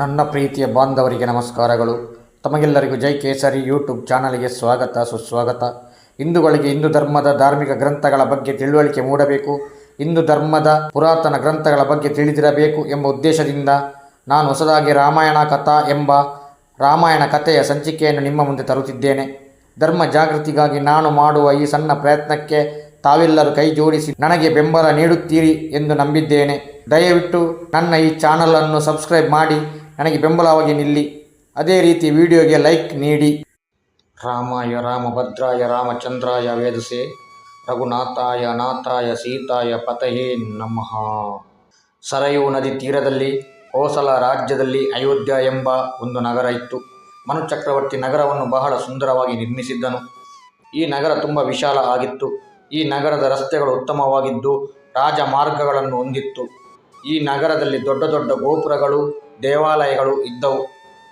ನನ್ನ ಪ್ರೀತಿಯ ಬಾಂಧವರಿಗೆ ನಮಸ್ಕಾರಗಳು. ತಮಗೆಲ್ಲರಿಗೂ ಜೈ ಕೇಸರಿ ಯೂಟ್ಯೂಬ್ ಚಾನಲ್ಗೆ ಸ್ವಾಗತ, ಸುಸ್ವಾಗತ. ಹಿಂದೂಗಳಿಗೆ ಹಿಂದೂ ಧರ್ಮದ ಧಾರ್ಮಿಕ ಗ್ರಂಥಗಳ ಬಗ್ಗೆ ತಿಳುವಳಿಕೆ ಮೂಡಬೇಕು. ಹಿಂದೂ ಧರ್ಮದ ಪುರಾತನ ಗ್ರಂಥಗಳ ಬಗ್ಗೆ ತಿಳಿದಿರಬೇಕು ಎಂಬ ಉದ್ದೇಶದಿಂದ ನಾನು ಹೊಸದಾಗಿ ರಾಮಾಯಣ ಕಥಾ ಎಂಬ ರಾಮಾಯಣ ಕಥೆಯ ಸಂಚಿಕೆಯನ್ನು ನಿಮ್ಮ ಮುಂದೆ ತರುತ್ತಿದ್ದೇನೆ. ಧರ್ಮ ಜಾಗೃತಿಗಾಗಿ ನಾನು ಮಾಡುವ ಈ ಸಣ್ಣ ಪ್ರಯತ್ನಕ್ಕೆ ತಾವೆಲ್ಲರೂ ಕೈ ಜೋಡಿಸಿ ನನಗೆ ಬೆಂಬಲ ನೀಡುತ್ತೀರಿ ಎಂದು ನಂಬಿದ್ದೇನೆ. ದಯವಿಟ್ಟು ನನ್ನ ಈ ಚಾನಲನ್ನು ಸಬ್ಸ್ಕ್ರೈಬ್ ಮಾಡಿ ನನಗೆ ಬೆಂಬಲವಾಗಿ ನಿಲ್ಲಿ. ಅದೇ ರೀತಿ ವಿಡಿಯೋಗೆ ಲೈಕ್ ನೀಡಿ. ರಾಮಾಯ ರಾಮಭದ್ರಾಯ ರಾಮಚಂದ್ರಾಯ ವೇದಸೆ. ರಘುನಾಥಾಯ ನಾಥಾಯ ಸೀತಾಯ ಪತಹೇ ನಮಃ. ಸರಯು ನದಿ ತೀರದಲ್ಲಿ, ಕೋಸಲ ರಾಜ್ಯದಲ್ಲಿ ಅಯೋಧ್ಯ ಎಂಬ ಒಂದು ನಗರ ಇತ್ತು. ಮನು ಚಕ್ರವರ್ತಿ ನಗರವನ್ನು ಬಹಳ ಸುಂದರವಾಗಿ ನಿರ್ಮಿಸಿದ್ದನು. ಈ ನಗರ ತುಂಬ ವಿಶಾಲ ಆಗಿತ್ತು. ಈ ನಗರದ ರಸ್ತೆಗಳು ಉತ್ತಮವಾಗಿದ್ದು, ರಾಜಮಾರ್ಗಗಳನ್ನು ಹೊಂದಿತ್ತು. ಈ ನಗರದಲ್ಲಿ ದೊಡ್ಡ ದೊಡ್ಡ ಗೋಪುರಗಳು ದೇವಾಲಯಗಳು ಇದ್ದವು.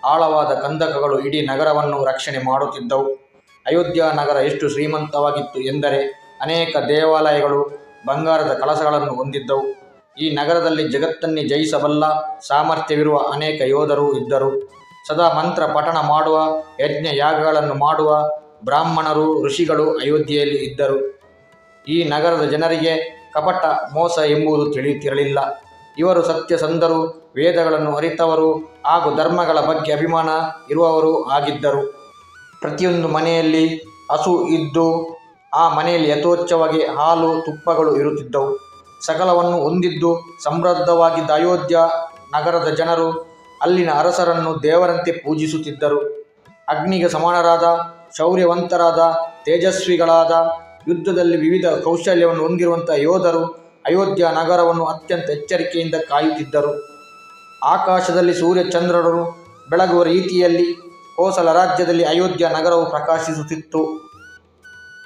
ಆಳವಾದ ಕಂದಕಗಳು ಇಡೀ ನಗರವನ್ನು ರಕ್ಷಣೆ ಮಾಡುತ್ತಿದ್ದವು. ಅಯೋಧ್ಯ ನಗರ ಎಷ್ಟು ಶ್ರೀಮಂತವಾಗಿತ್ತು ಎಂದರೆ ಅನೇಕ ದೇವಾಲಯಗಳು ಬಂಗಾರದ ಕಳಸಗಳನ್ನು ಹೊಂದಿದ್ದವು. ಈ ನಗರದಲ್ಲಿ ಜಗತ್ತನ್ನೇ ಜಯಿಸಬಲ್ಲ ಸಾಮರ್ಥ್ಯವಿರುವ ಅನೇಕ ಯೋಧರು ಇದ್ದರು. ಸದಾ ಮಂತ್ರ ಪಠಣ ಮಾಡುವ, ಯಜ್ಞ ಯಾಗಗಳನ್ನು ಮಾಡುವ ಬ್ರಾಹ್ಮಣರು, ಋಷಿಗಳು ಅಯೋಧ್ಯೆಯಲ್ಲಿ ಇದ್ದರು. ಈ ನಗರದ ಜನರಿಗೆ ಕಪಟ ಮೋಸ ಎಂಬುದು ತಿಳಿಯುತ್ತಿರಲಿಲ್ಲ. ಇವರು ಸತ್ಯಸಂಧರು ವೇದಗಳನ್ನು ಅರಿತವರು ಹಾಗೂ ಧರ್ಮಗಳ ಬಗ್ಗೆ ಅಭಿಮಾನ ಇರುವವರು ಆಗಿದ್ದರು. ಪ್ರತಿಯೊಂದು ಮನೆಯಲ್ಲಿ ಹಸು ಇದ್ದು, ಆ ಮನೆಯಲ್ಲಿ ಯಥೋಚ್ಛವಾಗಿ ಹಾಲು, ತುಪ್ಪಗಳು ಇರುತ್ತಿದ್ದವು. ಸಕಲವನ್ನು ಹೊಂದಿದ್ದು ಸಮೃದ್ಧವಾಗಿದ್ದ ಅಯೋಧ್ಯ ನಗರದ ಜನರು ಅಲ್ಲಿನ ಅರಸರನ್ನು ದೇವರಂತೆ ಪೂಜಿಸುತ್ತಿದ್ದರು. ಅಗ್ನಿಗೆ ಸಮಾನರಾದ, ಶೌರ್ಯವಂತರಾದ, ತೇಜಸ್ವಿಗಳಾದ, ಯುದ್ಧದಲ್ಲಿ ವಿವಿಧ ಕೌಶಲ್ಯವನ್ನು ಹೊಂದಿರುವಂಥ ಯೋಧರು ಅಯೋಧ್ಯ ನಗರವನ್ನು ಅತ್ಯಂತ ಎಚ್ಚರಿಕೆಯಿಂದ ಕಾಯುತ್ತಿದ್ದರು. ಆಕಾಶದಲ್ಲಿ ಸೂರ್ಯ ಚಂದ್ರರು ಬೆಳಗುವ ರೀತಿಯಲ್ಲಿ ಕೋಸಲ ರಾಜ್ಯದಲ್ಲಿ ಅಯೋಧ್ಯ ನಗರವು ಪ್ರಕಾಶಿಸುತ್ತಿತ್ತು.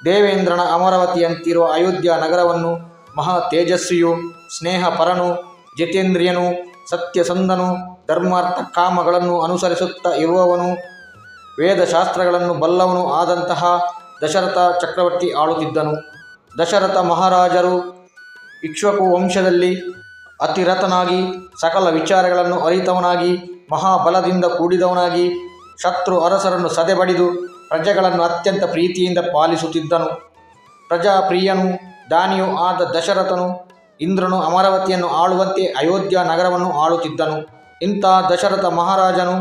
ದೇವೇಂದ್ರನ ಅಮರಾವತಿಯಂತಿರುವ ಅಯೋಧ್ಯ ನಗರವನ್ನು ಮಹಾ ತೇಜಸ್ವಿಯು ಸ್ನೇಹಪರನು ಜಿತೇಂದ್ರಿಯನು, ಸತ್ಯಸಂಧನು, ಧರ್ಮಾರ್ಥ ಕಾಮಗಳನ್ನು ಅನುಸರಿಸುತ್ತಾ ಇರುವವನು, ವೇದಶಾಸ್ತ್ರಗಳನ್ನು ಬಲ್ಲವನು ಆದಂತಹ ದಶರಥ ಚಕ್ರವರ್ತಿ ಆಳುತ್ತಿದ್ದನು. ದಶರಥ ಮಹಾರಾಜರು ಇಕ್ಷ್ವಾಕು ವಂಶದಲ್ಲಿ ಅತಿರತನಾಗಿ ಸಕಲ ವಿಚಾರಗಳನ್ನು ಅರಿತವನಾಗಿ, ಮಹಾಬಲದಿಂದ ಕೂಡಿದವನಾಗಿ, ಶತ್ರು ಅರಸರನ್ನು ಸದೆಬಡಿದು ಪ್ರಜೆಗಳನ್ನು ಅತ್ಯಂತ ಪ್ರೀತಿಯಿಂದ ಪಾಲಿಸುತ್ತಿದ್ದನು. ಪ್ರಜಾಪ್ರಿಯನು, ದಾನಿಯೂ ಆದ ದಶರಥನು, ಇಂದ್ರನು ಅಮರಾವತಿಯನ್ನು ಆಳುವಂತೆ ಅಯೋಧ್ಯ ನಗರವನ್ನು ಆಳುತ್ತಿದ್ದನು. ಇಂಥ ದಶರಥ ಮಹಾರಾಜನು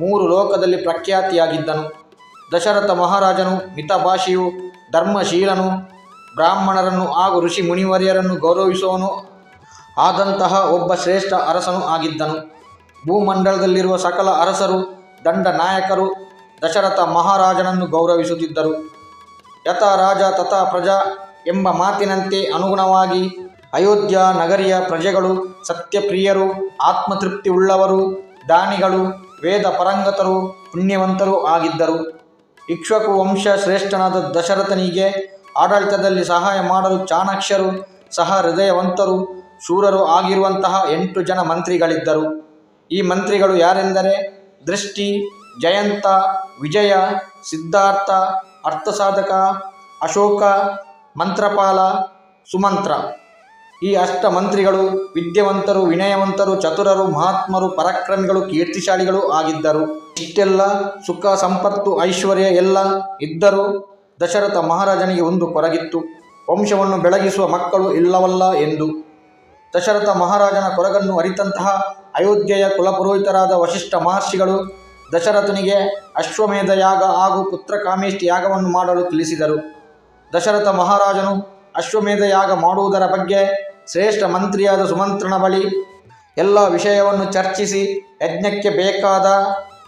ಮೂರು ಲೋಕದಲ್ಲಿ ಪ್ರಖ್ಯಾತಿಯಾಗಿದ್ದನು. ದಶರಥ ಮಹಾರಾಜನು ಮಿತಭಾಷೆಯು, ಧರ್ಮಶೀಲನು ಬ್ರಾಹ್ಮಣರನ್ನು ಹಾಗೂ ಋಷಿ ಮುನಿವರ್ಯರನ್ನು ಗೌರವಿಸುವನು ಆದಂತಹ ಒಬ್ಬ ಶ್ರೇಷ್ಠ ಅರಸನು ಆಗಿದ್ದನು. ಭೂಮಂಡಲದಲ್ಲಿರುವ ಸಕಲ ಅರಸರು, ದಂಡ ನಾಯಕರು, ದಶರಥ ಮಹಾರಾಜನನ್ನು ಗೌರವಿಸುತ್ತಿದ್ದರು. ಯಥ ರಾಜ ತಥಾ ಪ್ರಜಾ ಎಂಬ ಮಾತಿನಂತೆ ಅನುಗುಣವಾಗಿ ಅಯೋಧ್ಯ ನಗರಿಯ ಪ್ರಜೆಗಳು, ಸತ್ಯಪ್ರಿಯರು ಆತ್ಮತೃಪ್ತಿ ಉಳ್ಳವರು ದಾನಿಗಳು, ವೇದ ಪರಂಗತರು, ಪುಣ್ಯವಂತರು ಆಗಿದ್ದರು. ಇಕ್ಷಕು ವಂಶ ಶ್ರೇಷ್ಠನಾದ ದಶರಥನಿಗೆ ಆಡಳಿತದಲ್ಲಿ ಸಹಾಯ ಮಾಡಲು ಚಾಣಾಕ್ಷರು ಸಹ ಹೃದಯವಂತರು, ಶೂರರು ಆಗಿರುವಂತಹ ಎಂಟು ಜನ ಮಂತ್ರಿಗಳಿದ್ದರು. ಈ ಮಂತ್ರಿಗಳು ಯಾರೆಂದರೆ ದೃಷ್ಟಿ, ಜಯಂತ, ವಿಜಯ, ಸಿದ್ಧಾರ್ಥ, ಅರ್ಥಸಾಧಕ, ಅಶೋಕ, ಮಂತ್ರಪಾಲ, ಸುಮಂತ್ರ. ಈ ಅಷ್ಟ ಮಂತ್ರಿಗಳು ವಿದ್ಯಾವಂತರು, ವಿನಯವಂತರು, ಚತುರರು, ಮಹಾತ್ಮರು, ಪರಾಕ್ರಮಿಗಳು, ಕೀರ್ತಿಶಾಲಿಗಳು ಆಗಿದ್ದರು. ಇಷ್ಟೆಲ್ಲ ಸುಖ, ಸಂಪತ್ತು, ಐಶ್ವರ್ಯ ಎಲ್ಲ ಇದ್ದರೂ. ದಶರಥ ಮಹಾರಾಜನಿಗೆ ಒಂದು ಕೊರಗಿತ್ತು. ವಂಶವನ್ನು ಬೆಳಗಿಸುವ ಮಕ್ಕಳು ಇಲ್ಲವಲ್ಲ ಎಂದು. ದಶರಥ ಮಹಾರಾಜನ ಕೊರಗನ್ನು ಅರಿತಂತಹ ಅಯೋಧ್ಯೆಯ ಕುಲಪುರೋಹಿತರಾದ ವಶಿಷ್ಠ ಮಹರ್ಷಿಗಳು ದಶರಥನಿಗೆ ಅಶ್ವಮೇಧ ಯಾಗ ಹಾಗೂ ಪುತ್ರಕಾಮೇಷ್ಟಿ ಯಾಗವನ್ನು ಮಾಡಲು ತಿಳಿಸಿದರು. ದಶರಥ ಮಹಾರಾಜನು ಅಶ್ವಮೇಧ ಯಾಗ ಮಾಡುವುದರ ಬಗ್ಗೆ ಶ್ರೇಷ್ಠ ಮಂತ್ರಿಯಾದ ಸುಮಂತ್ರನ ಬಳಿ ಎಲ್ಲ ವಿಷಯವನ್ನು ಚರ್ಚಿಸಿ ಯಜ್ಞಕ್ಕೆ ಬೇಕಾದ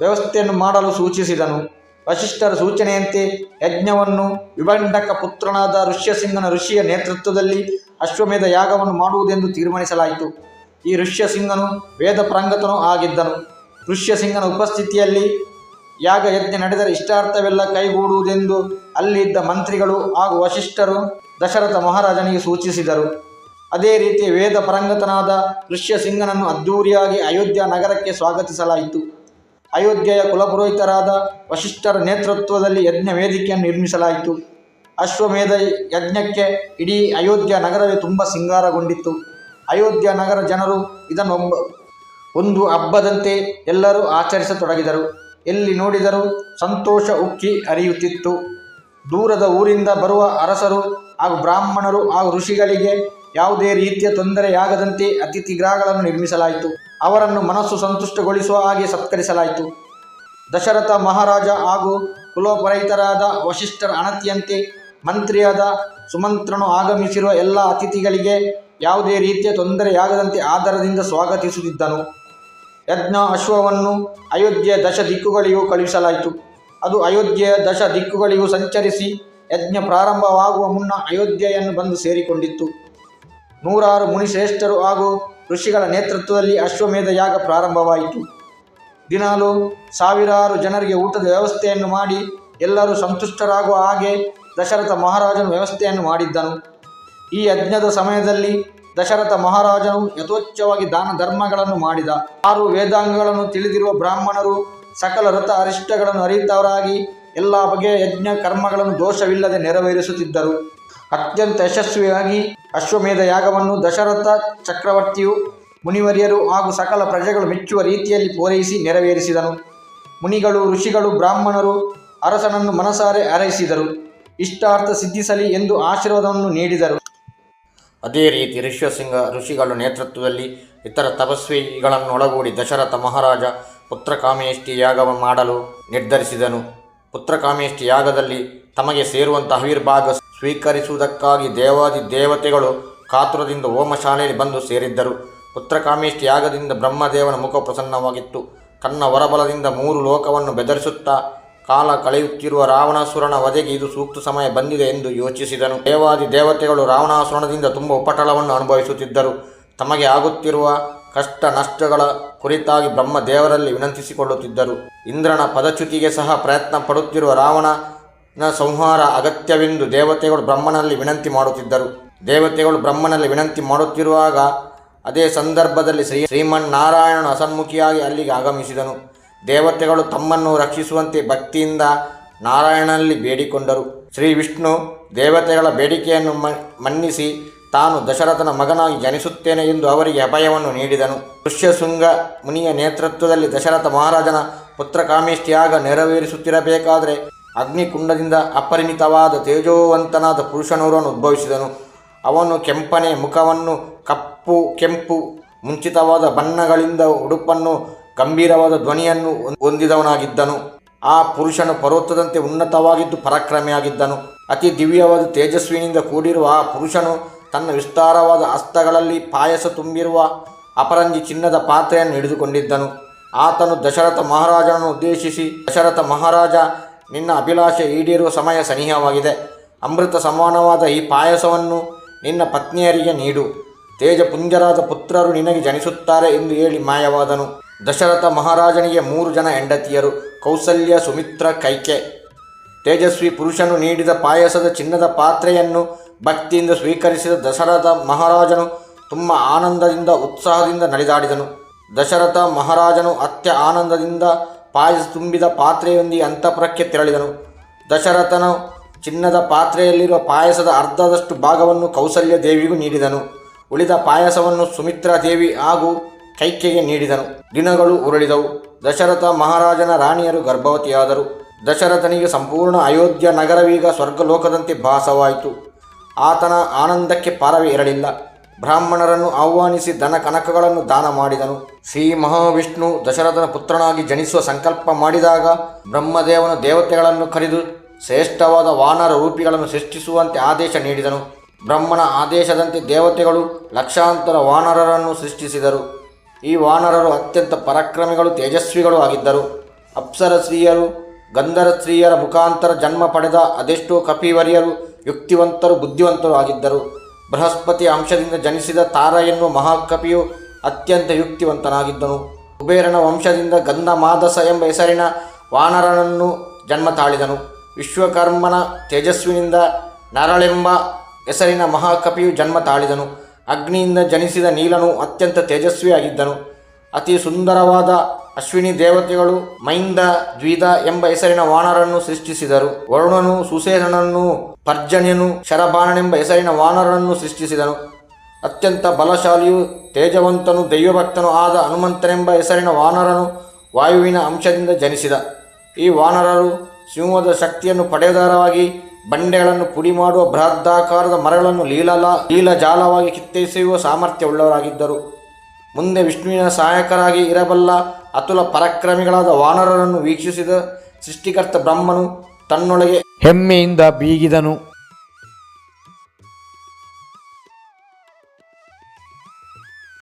ವ್ಯವಸ್ಥೆಯನ್ನು ಮಾಡಲು ಸೂಚಿಸಿದನು. ವಶಿಷ್ಠರ ಸೂಚನೆಯಂತೆ ಯಜ್ಞವನ್ನು ವಿಭಂಡಕ ಪುತ್ರನಾದ ಋಷ್ಯಸಿಂಹನ ಋಷಿಯ ನೇತೃತ್ವದಲ್ಲಿ ಅಶ್ವಮೇಧ ಯಾಗವನ್ನು ಮಾಡುವುದೆಂದು ತೀರ್ಮಾನಿಸಲಾಯಿತು. ಈ ಋಷ್ಯಸಿಂಹನು ವೇದ ಪ್ರಾಂಗತನೂ ಆಗಿದ್ದನು. ಋಷ್ಯಸಿಂಹನ ಉಪಸ್ಥಿತಿಯಲ್ಲಿ ಯಾಗ ಯಜ್ಞ ನಡೆದರೆ ಇಷ್ಟಾರ್ಥವೆಲ್ಲ ಕೈಗೂಡುವುದೆಂದು ಅಲ್ಲಿದ್ದ ಮಂತ್ರಿಗಳು ಹಾಗೂ ವಶಿಷ್ಠರು ದಶರಥ ಮಹಾರಾಜನಿಗೆ ಸೂಚಿಸಿದರು. ಅದೇ ರೀತಿ ವೇದ ಪರಂಗತನಾದ ಋಷ್ಯಸಿಂಹನನ್ನು ಅದ್ದೂರಿಯಾಗಿ ಅಯೋಧ್ಯ ನಗರಕ್ಕೆ ಸ್ವಾಗತಿಸಲಾಯಿತು. ಅಯೋಧ್ಯೆಯ ಕುಲಪುರೋಹಿತರಾದ ವಶಿಷ್ಠರ ನೇತೃತ್ವದಲ್ಲಿ ಯಜ್ಞ ವೇದಿಕೆಯನ್ನು ನಿರ್ಮಿಸಲಾಯಿತು. ಅಶ್ವಮೇಧ ಯಜ್ಞಕ್ಕೆ ಇಡೀ ಅಯೋಧ್ಯ ನಗರವೇ ತುಂಬ ಸಿಂಗಾರಗೊಂಡಿತ್ತು. ಅಯೋಧ್ಯ ನಗರ ಜನರು ಇದನ್ನು ಒಂದು ಹಬ್ಬದಂತೆ ಎಲ್ಲರೂ ಆಚರಿಸತೊಡಗಿದರು. ಎಲ್ಲಿ ನೋಡಿದರೂ ಸಂತೋಷ ಉಕ್ಕಿ ಹರಿಯುತ್ತಿತ್ತು. ದೂರದ ಊರಿಂದ ಬರುವ ಅರಸರು ಹಾಗೂ ಬ್ರಾಹ್ಮಣರು ಹಾಗೂ ಋಷಿಗಳಿಗೆ ಯಾವುದೇ ರೀತಿಯ ತೊಂದರೆಯಾಗದಂತೆ ಅತಿಥಿ ಗ್ರಹಗಳನ್ನು ನಿರ್ಮಿಸಲಾಯಿತು. ಅವರನ್ನು ಮನಸ್ಸು ಸಂತುಷ್ಟಗೊಳಿಸುವ ಹಾಗೆ ಸತ್ಕರಿಸಲಾಯಿತು. ದಶರಥ ಮಹಾರಾಜ ಹಾಗೂ ಕುಲೋಪರಹಿತರಾದ ವಶಿಷ್ಠರ ಅಣತಿಯಂತೆ ಮಂತ್ರಿಯಾದ ಸುಮಂತ್ರನು ಆಗಮಿಸಿರುವ ಎಲ್ಲ ಅತಿಥಿಗಳಿಗೆ ಯಾವುದೇ ರೀತಿಯ ತೊಂದರೆಯಾಗದಂತೆ ಆದರದಿಂದ ಸ್ವಾಗತಿಸುತ್ತಿದ್ದನು. ಯಜ್ಞ ಅಶ್ವವನ್ನು ಅಯೋಧ್ಯೆಯ ದಶ ದಿಕ್ಕುಗಳಿಗೂ ಕಳುಹಿಸಲಾಯಿತು. ಅದು ಅಯೋಧ್ಯೆಯ ದಶ ದಿಕ್ಕುಗಳಿಗೂ ಸಂಚರಿಸಿ ಯಜ್ಞ ಪ್ರಾರಂಭವಾಗುವ ಮುನ್ನ ಅಯೋಧ್ಯೆಯನ್ನು ಬಂದು ಸೇರಿಕೊಂಡಿತ್ತು. ನೂರಾರು ಮುನಿಶ್ರೇಷ್ಠರು ಹಾಗೂ ಋಷಿಗಳ ನೇತೃತ್ವದಲ್ಲಿ ಅಶ್ವಮೇಧ ಯಾಗ ಪ್ರಾರಂಭವಾಯಿತು. ದಿನಾಲು ಸಾವಿರಾರು ಜನರಿಗೆ ಊಟದ ವ್ಯವಸ್ಥೆಯನ್ನು ಮಾಡಿ ಎಲ್ಲರೂ ಸಂತುಷ್ಟರಾಗುವ ಹಾಗೆ ದಶರಥ ಮಹಾರಾಜನು ವ್ಯವಸ್ಥೆಯನ್ನು ಮಾಡಿದ್ದನು. ಈ ಯಜ್ಞದ ಸಮಯದಲ್ಲಿ ದಶರಥ ಮಹಾರಾಜನು ಯಥೋಚ್ಛವಾಗಿ ದಾನ ಧರ್ಮಗಳನ್ನು ಮಾಡಿದ. ಆರು ವೇದಾಂಗಗಳನ್ನು ತಿಳಿದಿರುವ ಬ್ರಾಹ್ಮಣರು ಸಕಲ ರಥ ಅರಿಷ್ಟಗಳನ್ನು ಅರಿತವರಾಗಿ ಎಲ್ಲ ಬಗೆಯ ಯಜ್ಞ ಕರ್ಮಗಳನ್ನು ದೋಷವಿಲ್ಲದೆ ನೆರವೇರಿಸುತ್ತಿದ್ದರು. ಅತ್ಯಂತ ಯಶಸ್ವಿಯಾಗಿ ಅಶ್ವಮೇಧ ಯಾಗವನ್ನು ದಶರಥ ಚಕ್ರವರ್ತಿಯು ಮುನಿವರಿಯರು ಹಾಗೂ ಸಕಲ ಪ್ರಜೆಗಳು ಮೆಚ್ಚುವ ರೀತಿಯಲ್ಲಿ ಪೂರೈಸಿ ನೆರವೇರಿಸಿದನು. ಮುನಿಗಳು, ಋಷಿಗಳು, ಬ್ರಾಹ್ಮಣರು ಅರಸನನ್ನು ಮನಸಾರೆ ಹಾರೈಸಿದರು. ಇಷ್ಟಾರ್ಥ ಸಿದ್ಧಿಸಲಿ ಎಂದು ಆಶೀರ್ವಾದವನ್ನು ನೀಡಿದರು. ಅದೇ ರೀತಿ ಋಷ್ಯಸಿಂಹ ಋಷಿಗಳ ನೇತೃತ್ವದಲ್ಲಿ ಇತರ ತಪಸ್ವಿಗಳನ್ನು ಒಳಗೂಡಿ ದಶರಥ ಮಹಾರಾಜ ಪುತ್ರಕಾಮೇಷ್ಟಿ ಯಾಗ ಮಾಡಲು ನಿರ್ಧರಿಸಿದನು. ಪುತ್ರಕಾಮೇಷ್ಟಿ ಯಾಗದಲ್ಲಿ ತಮಗೆ ಸೇರುವಂತಹ ಆವಿರ್ಭಾಗ ಸ್ವೀಕರಿಸುವುದಕ್ಕಾಗಿ ದೇವಾದಿ ದೇವತೆಗಳು ಕಾತುರದಿಂದ ಹೋಮಶಾಲೆಯಲ್ಲಿ ಬಂದು ಸೇರಿದ್ದರು. ಪುತ್ರಕಾಮೇಷ್ಠಿ ಯಾಗದಿಂದ ಬ್ರಹ್ಮದೇವನ ಮುಖ ಪ್ರಸನ್ನವಾಗಿತ್ತು. ತನ್ನ ವರಬಲದಿಂದ ಮೂರು ಲೋಕವನ್ನು ಬೆದರಿಸುತ್ತಾ ಕಾಲ ಕಳೆಯುತ್ತಿರುವ ರಾವಣಾಸುರನ ವಧೆಗೆ ಇದು ಸೂಕ್ತ ಸಮಯ ಬಂದಿದೆ ಎಂದು ಯೋಚಿಸಿದನು. ದೇವಾದಿ ದೇವತೆಗಳು ರಾವಣಾಸುರನದಿಂದ ತುಂಬ ಉಪಟಳವನ್ನು ಅನುಭವಿಸುತ್ತಿದ್ದರು. ತಮಗೆ ಆಗುತ್ತಿರುವ ಕಷ್ಟ ನಷ್ಟಗಳ ಕುರಿತಾಗಿ ಬ್ರಹ್ಮದೇವರಲ್ಲಿ ವಿನಂತಿಸಿಕೊಳ್ಳುತ್ತಿದ್ದರು. ಇಂದ್ರನ ಪದಚ್ಯುತಿಗೆ ಸಹ ಪ್ರಯತ್ನ ಪಡುತ್ತಿರುವ ರಾವಣನ ಸಂಹಾರ ಅಗತ್ಯವೆಂದು ದೇವತೆಗಳು ಬ್ರಹ್ಮನಲ್ಲಿ ವಿನಂತಿ ಮಾಡುತ್ತಿದ್ದರು. ದೇವತೆಗಳು ಬ್ರಹ್ಮನಲ್ಲಿ ವಿನಂತಿ ಮಾಡುತ್ತಿರುವಾಗ ಅದೇ ಸಂದರ್ಭದಲ್ಲಿ ಶ್ರೀ ಶ್ರೀಮನ್ನಾರಾಯಣನು ಅಸನ್ಮುಖಿಯಾಗಿ ಅಲ್ಲಿಗೆ ಆಗಮಿಸಿದನು. ದೇವತೆಗಳು ತಮ್ಮನ್ನು ರಕ್ಷಿಸುವಂತೆ ಭಕ್ತಿಯಿಂದ ನಾರಾಯಣನಲ್ಲಿ ಬೇಡಿಕೊಂಡರು. ಶ್ರೀ ವಿಷ್ಣು ದೇವತೆಗಳ ಬೇಡಿಕೆಯನ್ನು ಮನ್ನಿಸಿ ತಾನು ದಶರಥನ ಮಗನಾಗಿ ಜನಿಸುತ್ತೇನೆ ಎಂದು ಅವರಿಗೆ ಅಭಯವನ್ನು ನೀಡಿದನು. ಋಷ್ಯಶೃಂಗ ಮುನಿಯ ನೇತೃತ್ವದಲ್ಲಿ ದಶರಥ ಮಹಾರಾಜನ ಪುತ್ರಕಾಮೇಷ್ಟಿಯಾಗ ನೆರವೇರಿಸುತ್ತಿರಬೇಕಾದರೆ ಅಗ್ನಿಕುಂಡದಿಂದ ಅಪರಿಮಿತವಾದ ತೇಜೋವಂತನಾದ ಪುರುಷನೋರನ್ನು ಉದ್ಭವಿಸಿದನು. ಅವನು ಕೆಂಪನೆ ಮುಖವನ್ನು, ಕಪ್ಪು ಕೆಂಪು, ಮುಂಚಿತವಾದ ಬಣ್ಣಗಳಿಂದ ಉಡುಪನ್ನು, ಗಂಭೀರವಾದ ಧ್ವನಿಯನ್ನು ಹೊಂದಿದವನಾಗಿದ್ದನು. ಆ ಪುರುಷನು ಪರ್ವತದಂತೆ ಉನ್ನತವಾಗಿದ್ದು ಪರಾಕ್ರಮಿಯಾಗಿದ್ದನು. ಅತಿ ದಿವ್ಯವಾದ ತೇಜಸ್ವಿನಿಂದ ಕೂಡಿರುವ ಆ ಪುರುಷನು ತನ್ನ ವಿಸ್ತಾರವಾದ ಹಸ್ತಗಳಲ್ಲಿ ಪಾಯಸ ತುಂಬಿರುವ ಅಪರಂಜಿ ಚಿನ್ನದ ಪಾತ್ರೆಯನ್ನು ಹಿಡಿದುಕೊಂಡಿದ್ದನು. ಆತನು ದಶರಥ ಮಹಾರಾಜನನ್ನು ಉದ್ದೇಶಿಸಿ, ದಶರಥ ಮಹಾರಾಜ ನಿನ್ನ ಅಭಿಲಾಷೆ ಈಡೇರುವ ಸಮಯ ಸನಿಹವಾಗಿದೆ. ಅಮೃತ ಸಮಾನವಾದ ಈ ಪಾಯಸವನ್ನು ನಿನ್ನ ಪತ್ನಿಯರಿಗೆ ನೀಡು. ತೇಜಪುಂಜರಾದ ಪುತ್ರರು ನಿನಗೆ ಜನಿಸುತ್ತಾರೆ ಎಂದು ಹೇಳಿ ಮಾಯವಾದನು. ದಶರಥ ಮಹಾರಾಜನಿಗೆ ಮೂರು ಜನ ಹೆಂಡತಿಯರು, ಕೌಸಲ್ಯ, ಸುಮಿತ್ರ, ಕೈಕೆ. ತೇಜಸ್ವಿ ಪುರುಷನು ನೀಡಿದ ಪಾಯಸದ ಚಿನ್ನದ ಪಾತ್ರೆಯನ್ನು ಭಕ್ತಿಯಿಂದ ಸ್ವೀಕರಿಸಿದ ದಶರಥ ಮಹಾರಾಜನು ತುಂಬ ಆನಂದದಿಂದ, ಉತ್ಸಾಹದಿಂದ ನಡೆದಾಡಿದನು ದಶರಥ ಮಹಾರಾಜನು ಅತ್ಯ ಆನಂದದಿಂದ ಪಾಯಸ ತುಂಬಿದ ಪಾತ್ರೆಯೊಂದಿಗೆ ಅಂತಃಪುರಕ್ಕೆ ತೆರಳಿದನು. ದಶರಥನು ಚಿನ್ನದ ಪಾತ್ರೆಯಲ್ಲಿರುವ ಪಾಯಸದ ಅರ್ಧದಷ್ಟು ಭಾಗವನ್ನು ಕೌಸಲ್ಯ ದೇವಿಗೂ ನೀಡಿದನು. ಉಳಿದ ಪಾಯಸವನ್ನು ಸುಮಿತ್ರಾ ದೇವಿ ಹಾಗೂ ಕೈಕೆಗೆ ನೀಡಿದನು. ದಿನಗಳು ಉರುಳಿದವು. ದಶರಥ ಮಹಾರಾಜನ ರಾಣಿಯರು ಗರ್ಭವತಿಯಾದರು. ದಶರಥನಿಗೆ ಸಂಪೂರ್ಣ ಅಯೋಧ್ಯ ನಗರವೀಗ ಸ್ವರ್ಗಲೋಕದಂತೆ ಭಾಸವಾಯಿತು. ಆತನ ಆನಂದಕ್ಕೆ ಪಾರವೇ ಇರಲಿಲ್ಲ. ಬ್ರಾಹ್ಮಣರನ್ನು ಆಹ್ವಾನಿಸಿ ದನ ಕನಕಗಳನ್ನು ದಾನ ಮಾಡಿದನು. ಶ್ರೀ ಮಹಾವಿಷ್ಣು ದಶರಥನ ಪುತ್ರನಾಗಿ ಜನಿಸುವ ಸಂಕಲ್ಪ ಮಾಡಿದಾಗ ಬ್ರಹ್ಮದೇವನು ದೇವತೆಗಳನ್ನು ಕರೆದು ಶ್ರೇಷ್ಠವಾದ ವಾನರ ರೂಪಿಗಳನ್ನು ಸೃಷ್ಟಿಸುವಂತೆ ಆದೇಶ ನೀಡಿದನು. ಬ್ರಹ್ಮನ ಆದೇಶದಂತೆ ದೇವತೆಗಳು ಲಕ್ಷಾಂತರ ವಾನರರನ್ನು ಸೃಷ್ಟಿಸಿದರು. ಈ ವಾನರರು ಅತ್ಯಂತ ಪರಾಕ್ರಮಿಗಳು, ತೇಜಸ್ವಿಗಳು ಆಗಿದ್ದರು. ಅಪ್ಸರ ಸ್ತ್ರೀಯರು ಗಂಧರ ಸ್ತ್ರೀಯರ ಮುಖಾಂತರ ಜನ್ಮ ಪಡೆದ ಅದೆಷ್ಟೋ ಕಪಿವರಿಯರು, ಯುಕ್ತಿವಂತರು, ಬುದ್ಧಿವಂತರು ಆಗಿದ್ದರು. ಬೃಹಸ್ಪತಿ ಅಂಶದಿಂದ ಜನಿಸಿದ ತಾರ ಎನ್ನುವ ಮಹಾಕವಿಯು ಅತ್ಯಂತ ಯುಕ್ತಿವಂತನಾಗಿದ್ದನು. ಕುಬೇರನ ವಂಶದಿಂದ ಗಂಧಮಾದಸ ಎಂಬ ಹೆಸರಿನ ವಾನರನನ್ನು ಜನ್ಮ ತಾಳಿದನು. ವಿಶ್ವಕರ್ಮನ ತೇಜಸ್ವಿನಿಂದ ನರಳೆಂಬ ಹೆಸರಿನ ಮಹಾಕಪಿಯು ಜನ್ಮ ತಾಳಿದನು. ಅಗ್ನಿಯಿಂದ ಜನಿಸಿದ ನೀಲನು ಅತ್ಯಂತ ತೇಜಸ್ವಿಯಾಗಿದ್ದನು. ಅತಿ ಸುಂದರವಾದ ಅಶ್ವಿನಿ ದೇವತೆಗಳು ಮೈಂದ, ದ್ವಿದ ಎಂಬ ಹೆಸರಿನ ವಾನರನ್ನು ಸೃಷ್ಟಿಸಿದರು. ವರುಣನು ಸುಸೇನನನ್ನು, ಪರ್ಜನ್ಯನು ಶರಬಾಣನೆಂಬ ಹೆಸರಿನ ವಾನರನ್ನು ಸೃಷ್ಟಿಸಿದನು. ಅತ್ಯಂತ ಬಲಶಾಲಿಯು, ತೇಜವಂತನು, ದೈವಭಕ್ತನು ಆದ ಹನುಮಂತನೆಂಬ ಹೆಸರಿನ ವಾನರನು ವಾಯುವಿನ ಅಂಶದಿಂದ ಜನಿಸಿದ. ಈ ವಾನರರು ಸಿಂಹದ ಶಕ್ತಿಯನ್ನು ಪಡೆದಾರವಾಗಿ ಬಂಡೆಗಳನ್ನು ಪುಡಿ ಮಾಡುವ ಬೃಹದಾಕಾರದ ಮರಗಳನ್ನು ಲೀಲಲ, ಲೀಲಜಾಲವಾಗಿ ಕಿತ್ತೆಸೆಯುವ ಸಾಮರ್ಥ್ಯವುಳ್ಳವರಾಗಿದ್ದರು ಮುಂದೆ ವಿಷ್ಣುವಿನ ಸಹಾಯಕರಾಗಿ ಇರಬಲ್ಲ ಅತುಲ ಪರಾಕ್ರಮಿಗಳಾದ ವಾನರರನ್ನು ವೀಕ್ಷಿಸಿದ ಸೃಷ್ಟಿಕರ್ತ ಬ್ರಹ್ಮನು ತನ್ನೊಳಗೆ ಹೆಮ್ಮೆಯಿಂದ ಬೀಗಿದನು.